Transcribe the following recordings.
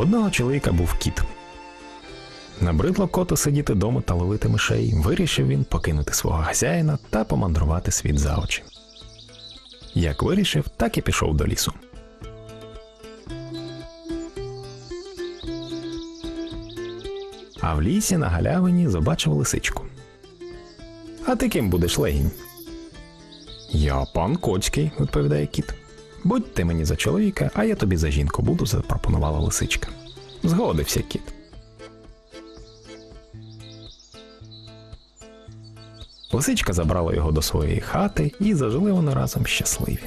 Одного чоловіка був кіт. Набридло коту сидіти дома та ловити мишей, вирішив він покинути свого хазяїна та помандрувати світ за очі. Як вирішив, так і пішов до лісу. А в лісі на галявині побачив лисичку. А ти ким будеш легінь? Я пан Коцький, відповідає кіт. Будь ти мені за чоловіка, а я тобі за жінку буду, запропонувала лисичка. Згодився кіт. Лисичка забрала його до своєї хати і зажили вони разом щасливі.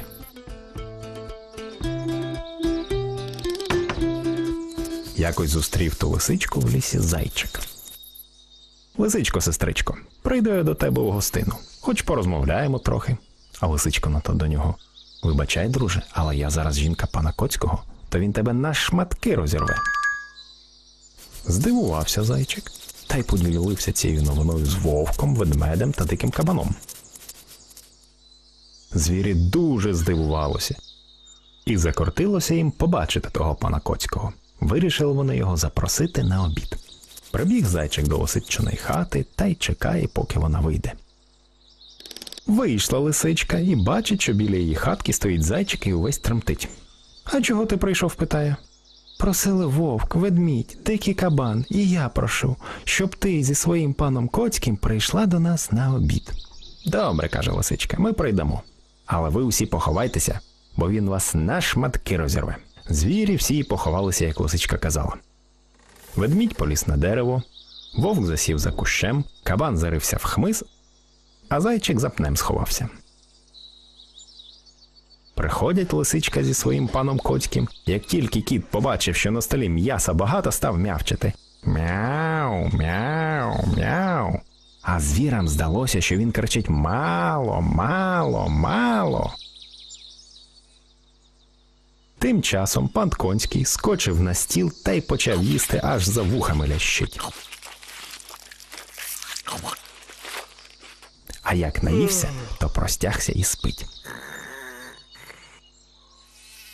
Якось зустрів ту лисичку в лісі зайчик. Лисичко, сестричко, прийду я до тебе у гостину, хоч порозмовляємо трохи. А лисичко на то до нього. Вибачай, друже, але я зараз жінка пана Коцького, то він тебе на шматки розірве. Здивувався зайчик, та й поділився цією новиною з вовком, ведмедем та диким кабаном. Звірі дуже здивувалося, і закортилося їм побачити того пана Коцького. Вирішили вони його запросити на обід. Прибіг зайчик до лисичиної хати та й чекає, поки вона вийде. Вийшла лисичка і бачить, що біля її хатки стоїть зайчик і увесь тремтить. А чого ти прийшов? питає. Просили вовк, ведмідь, дикий кабан, і я прошу, щоб ти зі своїм паном Коцьким прийшла до нас на обід. Добре, каже лисичка, ми прийдемо. Але ви усі поховайтеся, бо він вас на шматки розірве. Звірі всі поховалися, як лисичка казала. Ведмідь поліз на дерево, вовк засів за кущем, кабан зарився в хмиз, а зайчик за пнем сховався. Приходять лисичка зі своїм паном Коцьким. Як тільки кіт побачив, що на столі м'яса багато, став м'явчати. Мяу, мяу, мяу. А звірам здалося, що він кричить мало, мало, мало. Тим часом пан Конський скочив на стіл та й почав їсти аж за вухами лящить. А як наївся, то простягся і спить.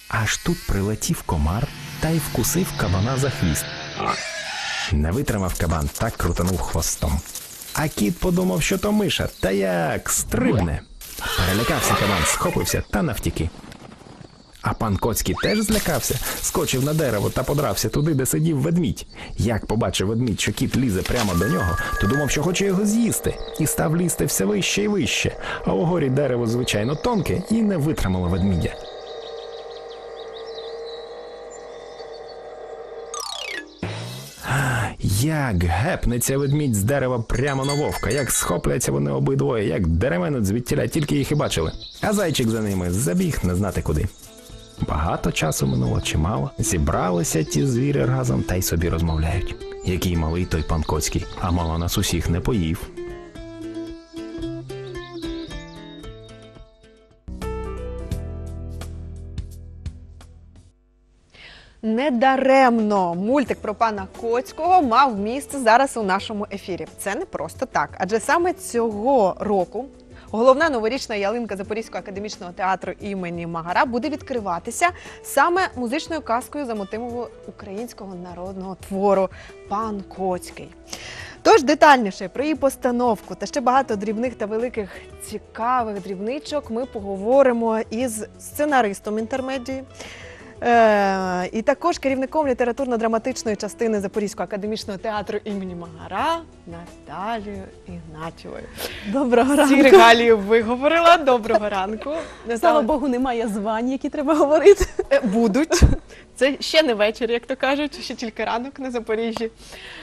Аж тут прилетів комар та й вкусив кабана за хвіст. Не витримав кабан, так крутанув хвостом. А кіт подумав, що то миша, та як стрибне. Перелякався кабан, схопився та навтіки. А пан Коцький теж злякався, скочив на дерево та подрався туди, де сидів ведмідь. Як побачив ведмідь, що кіт лізе прямо до нього, то думав, що хоче його з'їсти, і став лізти все вище і вище. А угорі дерево, звичайно, тонке і не витримало ведмідя. Як гепнеться ведмідь з дерева прямо на вовка, як схопляться вони обидвоє, як деревенець звідтіля, тільки їх і бачили. А зайчик за ними забіг не знати куди. Багато часу минуло чимало. Зібралися ті звірі разом та й собі розмовляють. Який малий той пан Коцький, а мало нас усіх не поїв. Недаремно мультик про пана Коцького мав місце зараз у нашому ефірі. Це не просто так, адже саме цього року головна новорічна ялинка Запорізького академічного театру імені Магара буде відкриватися саме музичною казкою за мотивом українського народного твору Пан Коцький. Тож детальніше про її постановку та ще багато дрібних та великих цікавих дрібничок ми поговоримо із сценаристом інтермедії. Е, і також керівником літературно-драматичної частини Запорізького академічного театру імені Магара Наталією Ігнатівою. Доброго Ці ранку. регалії виговорила. Доброго ранку. Слава Богу, немає звань, які треба говорити. Е, Будуть. Це ще не вечір, як то кажуть, ще тільки ранок на Запоріжжі.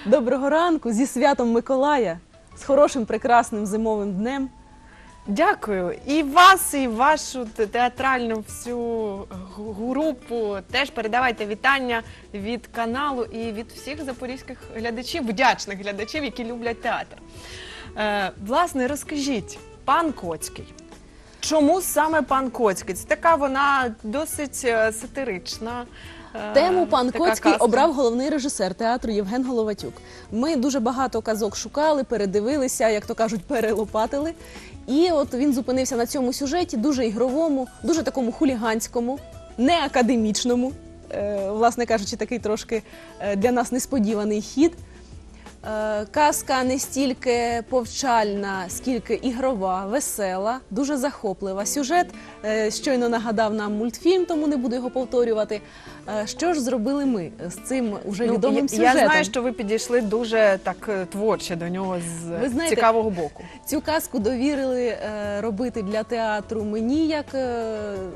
Доброго ранку зі святом Миколая, з хорошим прекрасним зимовим днем. Дякую. І вас, і вашу театральну всю групу теж передавайте вітання від каналу і від всіх запорізьких глядачів, вдячних глядачів, які люблять театр. Е, власне, розкажіть, пан Коцький. Чому саме пан Коцький? Це така вона досить е, сатирична. Е, Тему пан така Коцький казка. обрав головний режисер театру Євген Головатюк. Ми дуже багато казок шукали, передивилися, як то кажуть, перелопатили. І от він зупинився на цьому сюжеті, дуже ігровому, дуже такому хуліганському, не академічному. е, власне кажучи, такий трошки е, для нас несподіваний хід. Е, Казка не стільки повчальна, скільки ігрова, весела, дуже захоплива. Сюжет е, щойно нагадав нам мультфільм, тому не буду його повторювати. Е, Що ж зробили ми з цим уже Ну, відомим сюжетом? я знаю, що ви підійшли дуже так творче до нього з Ви знаєте, цікавого боку. Цю казку довірили робити для театру мені, як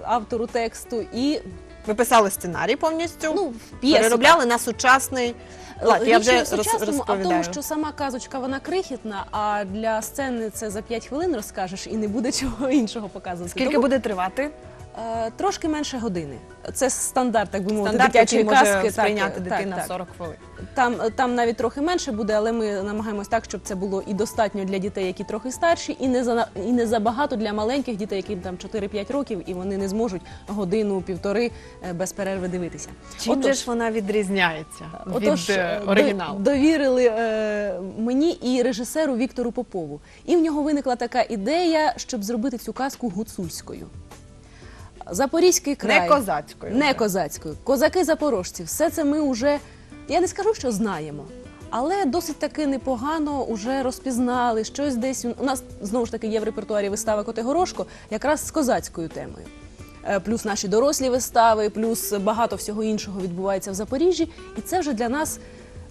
автору тексту, і Ви писали сценарій повністю, ну, п'єсу. переробляли на сучасний лад. Я Річ вже не в роз, сучасному, а в розповідаю. тому, що сама казочка вона крихітна, а для сцени це за 5 хвилин розкажеш і не буде чого іншого показувати. Скільки Тому, буде тривати? Е, трошки менше години. Це стандарт, так би мовити, Стандарт, дитячої який може казки. сприйняти так, дитина так, 40 хвилин. Там, там навіть трохи менше буде, але ми намагаємось так, щоб це було і достатньо для дітей, які трохи старші, і не за і не забагато для маленьких дітей, яким там 4-5 років, і вони не зможуть годину-півтори е, без перерви дивитися. Чим же ж вона відрізняється Отож, від е, до- оригіналу? довірили е, мені і режисеру Віктору Попову. І в нього виникла така ідея, щоб зробити цю казку гуцульською. Запорізький край. Не козацькою. Не вже. козацькою. Козаки запорожці. Все це ми вже, я не скажу, що знаємо. Але досить таки непогано вже розпізнали щось десь. У нас знову ж таки є в репертуарі вистава Котигорошко, якраз з козацькою темою. Е, Плюс наші дорослі вистави, плюс багато всього іншого відбувається в Запоріжжі. І це вже для нас,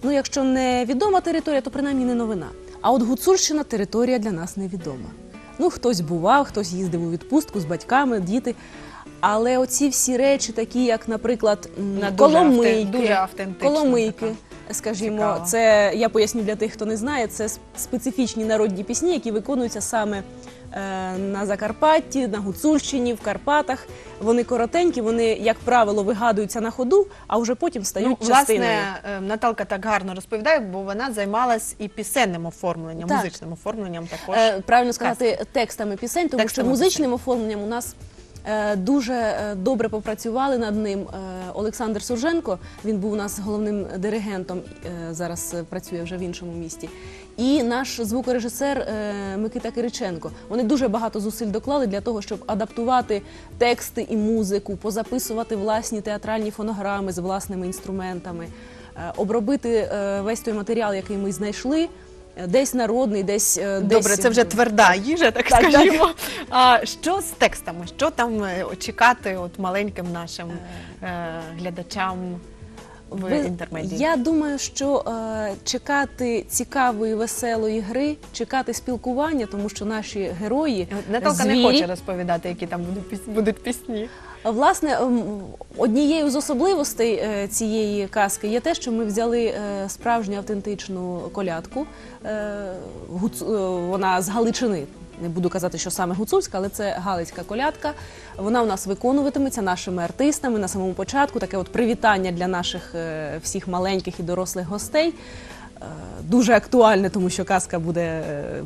ну якщо не відома територія, то принаймні не новина. А от Гуцульщина територія для нас невідома. Ну, хтось бував, хтось їздив у відпустку з батьками, діти. Але оці всі речі, такі як, наприклад, дуже коломийки, дуже автентична коломийки, така. скажімо, Цікава. це я поясню для тих, хто не знає. Це специфічні народні пісні, які виконуються саме е, на Закарпатті, на Гуцульщині, в Карпатах. Вони коротенькі, вони, як правило, вигадуються на ходу, а вже потім стають Ну, частиною. власне, е, Наталка так гарно розповідає, бо вона займалась і пісенним оформленням, Так. музичним оформленням також. Е, правильно сказати, текстами пісень, тому Текстами що музичним оформленням у нас. Е, Дуже е, добре попрацювали над ним е, Олександр Сурженко. Він був у нас головним диригентом, зараз працює вже в іншому місті. І наш звукорежисер Микита Кириченко. Вони дуже багато зусиль доклали для того, щоб адаптувати тексти і музику, позаписувати власні театральні фонограми з власними інструментами, обробити весь той матеріал, який ми знайшли. Е, Десь народний, десь е, Добре, десь це вже тверда їжа, так, Так, скажімо. А що з текстами? Що там е, чекати от маленьким нашим е, глядачам в інтермедії? Я думаю, що е, чекати цікавої, веселої гри, чекати спілкування, тому що наші герої Наталка не хоче розповідати, які там будуть піс- будуть пісні. Власне, ем, однією з особливостей е, цієї казки є те, що ми взяли е, справжню автентичну колядку. Е, Вона з Галичини. Не буду казати, що саме гуцульська, але це галицька колядка. Вона у нас виконуватиметься нашими артистами на самому початку. Таке от привітання для наших всіх маленьких і дорослих гостей. Дуже актуальне, тому що казка буде е,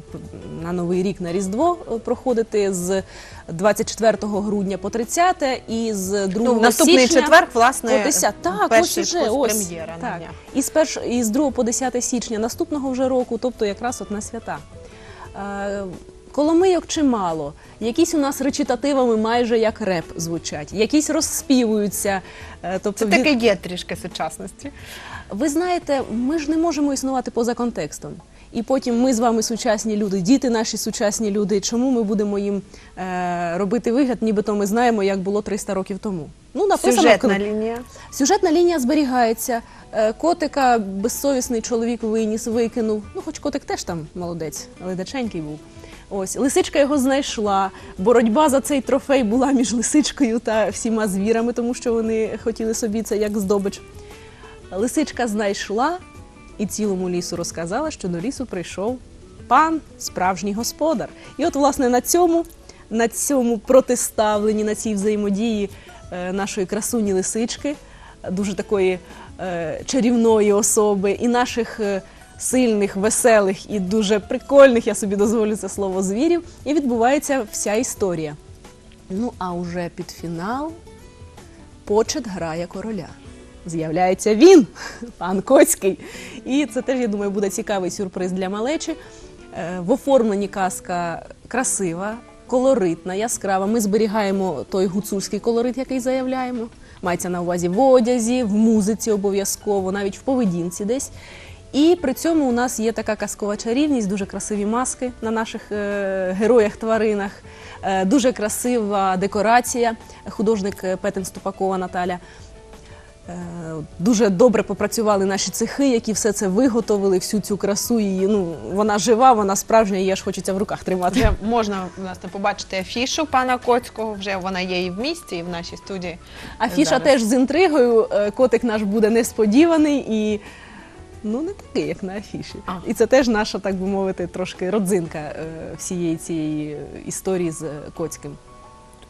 на Новий рік на Різдво е, проходити з 24 грудня по 30 і з 2 Ну, наступний січня четвер, власне, по 10. Так, ось уже, ось. Так. І з, перш, і з 2 по 10 січня наступного вже року, тобто якраз от на свята. Е, Коломийок чимало. Якісь у нас речитативами майже як реп звучать, якісь розспівуються. Тобто Це таке є трішки сучасності. Ви знаєте, ми ж не можемо існувати поза контекстом. І потім ми з вами сучасні люди, діти наші сучасні люди. Чому ми будемо їм е, робити вигляд, нібито ми знаємо, як було 300 років тому? Ну, написано Сюжетна лінія. Сюжетна лінія зберігається. Е, Котика безсовісний чоловік виніс, викинув. Ну, хоч котик теж там молодець, ледаченький був. Ось лисичка його знайшла. Боротьба за цей трофей була між лисичкою та всіма звірами, тому що вони хотіли собі це як здобич. Лисичка знайшла і цілому лісу розказала, що до лісу прийшов пан, справжній господар. І от, власне, на цьому, на цьому протиставленні, на цій взаємодії е, нашої красуні лисички, дуже такої е, чарівної особи, і наших е, сильних, веселих і дуже прикольних, я собі дозволю це слово звірів, і відбувається вся історія. Ну, а уже під фінал почет грає короля. З'являється він, пан Коцький. І це теж, я думаю, буде цікавий сюрприз для малечі. Е, В оформленні казка красива, колоритна, яскрава. Ми зберігаємо той гуцульський колорит, який заявляємо. Мається на увазі в одязі, в музиці обов'язково, навіть в поведінці десь. І при цьому у нас є така казкова чарівність, дуже красиві маски на наших е, героях-тваринах, е, дуже красива декорація. Художник Петен Ступакова Наталя. Е, Дуже добре попрацювали наші цехи, які все це виготовили, всю цю красу її. Ну вона жива, вона справжня, її аж хочеться в руках тримати. Вже можна власне побачити афішу пана Коцького. Вже вона є і в місті, і в нашій студії. Афіша зараз. теж з інтригою. е, Котик наш буде несподіваний і ну не такий, як на афіші. А. І це теж наша, так би мовити, трошки родзинка е, всієї цієї історії з Коцьким.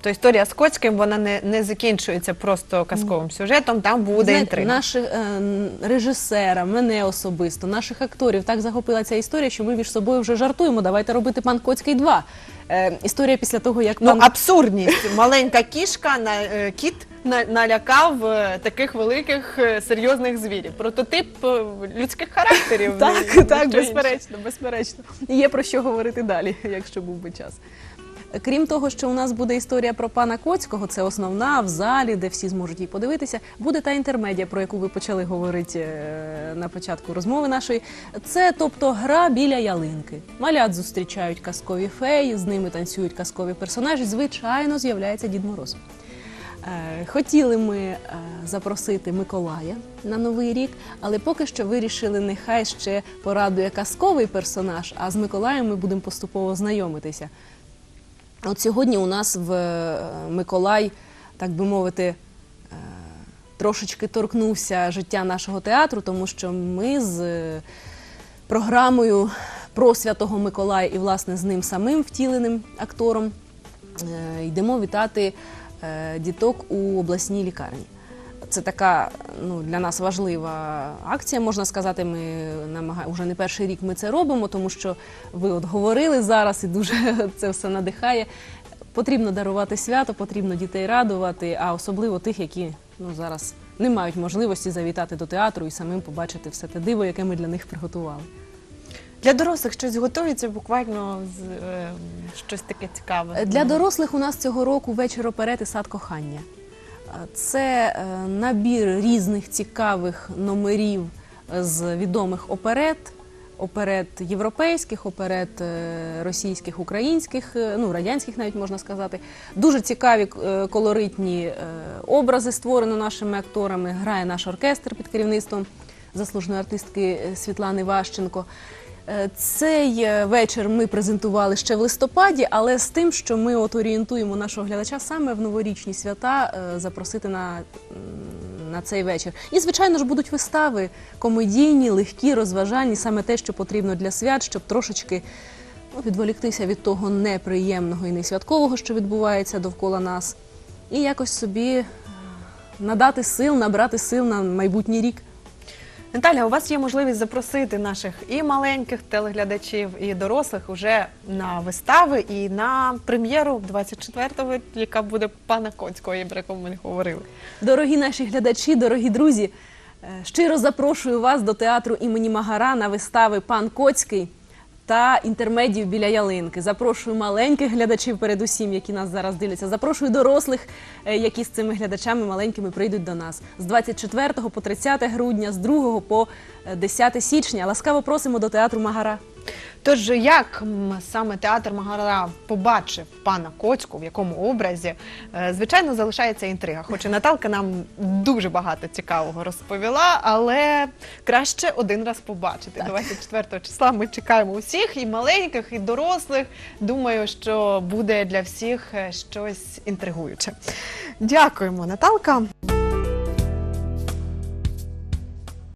Тобто історія з Коцьким вона не, не закінчується просто казковим сюжетом. Там буде Знаєте, інтрига. Наших е, режисера, мене особисто, наших акторів так захопила ця історія, що ми між собою вже жартуємо. Давайте робити пан Коцький 2. Е, історія після того, як Ну, пан абсурдність. Маленька кішка на е, кіт налякав е, таких великих е, серйозних звірів. Прототип е, людських характерів. Так, ну, так, безперечно, безперечно. І Є про що говорити далі, якщо був би час. Крім того, що у нас буде історія про пана Коцького, це основна в залі, де всі зможуть її подивитися. Буде та інтермедія, про яку ви почали говорити на початку розмови нашої. Це тобто гра біля ялинки. Малят зустрічають казкові феї, з ними танцюють казкові персонажі. Звичайно, з'являється Дід Мороз. Е, Хотіли ми е, запросити Миколая на новий рік, але поки що вирішили, нехай ще порадує казковий персонаж, а з Миколаєм ми будемо поступово знайомитися. От сьогодні у нас в е, Миколай, так би мовити, трошечки торкнувся життя нашого театру, тому що ми з програмою про Святого Миколая і, власне, з ним самим втіленим актором йдемо вітати діток у обласній лікарні. Це така ну, для нас важлива акція, можна сказати. Ми намагаємо вже не перший рік ми це робимо, тому що ви от говорили зараз і дуже це все надихає. Потрібно дарувати свято, потрібно дітей радувати, а особливо тих, які ну, зараз не мають можливості завітати до театру і самим побачити все те диво, яке ми для них приготували. Для дорослих щось готується буквально з, е, щось таке цікаве. Для дорослих у нас цього року вечір оперети сад кохання. Е, Це е, набір різних цікавих номерів з відомих оперет, оперет європейських, оперет е, російських, українських, е, ну радянських навіть можна сказати. Дуже цікаві е, колоритні е, образи створено нашими акторами. Грає наш оркестр під керівництвом заслуженої артистки е, Світлани Ващенко. Е, Цей е, вечір ми презентували ще в листопаді, але з тим, що ми от орієнтуємо нашого глядача саме в новорічні свята е, запросити на, на цей вечір. І, звичайно ж, будуть вистави комедійні, легкі, розважальні, саме те, що потрібно для свят, щоб трошечки ну, відволіктися від того неприємного і несвяткового, що відбувається довкола нас, і якось собі надати сил, набрати сил на майбутній рік. Наталя, у вас є можливість запросити наших і маленьких телеглядачів, і дорослих уже на вистави і на прем'єру 24-го, яка буде пана Коцького, про якому ми говорили. Дорогі наші глядачі, дорогі друзі, е, щиро запрошую вас до театру імені Магара на вистави Пан Коцький та інтермедію біля ялинки. Запрошую маленьких глядачів, передусім, які нас зараз дивляться. Запрошую дорослих, е, які з цими глядачами маленькими прийдуть до нас з 24 по 30 грудня, з 2 по е, 10 січня. Ласкаво просимо до театру Магара. Тож, як саме театр Магара побачив пана Коцьку, в якому образі, е, звичайно, залишається інтрига. Хоч і Наталка нам дуже багато цікавого розповіла, але краще один раз побачити. 24 числа ми чекаємо усіх, і маленьких, і дорослих. Думаю, що буде для всіх е, щось інтригуюче. Дякуємо, Наталка.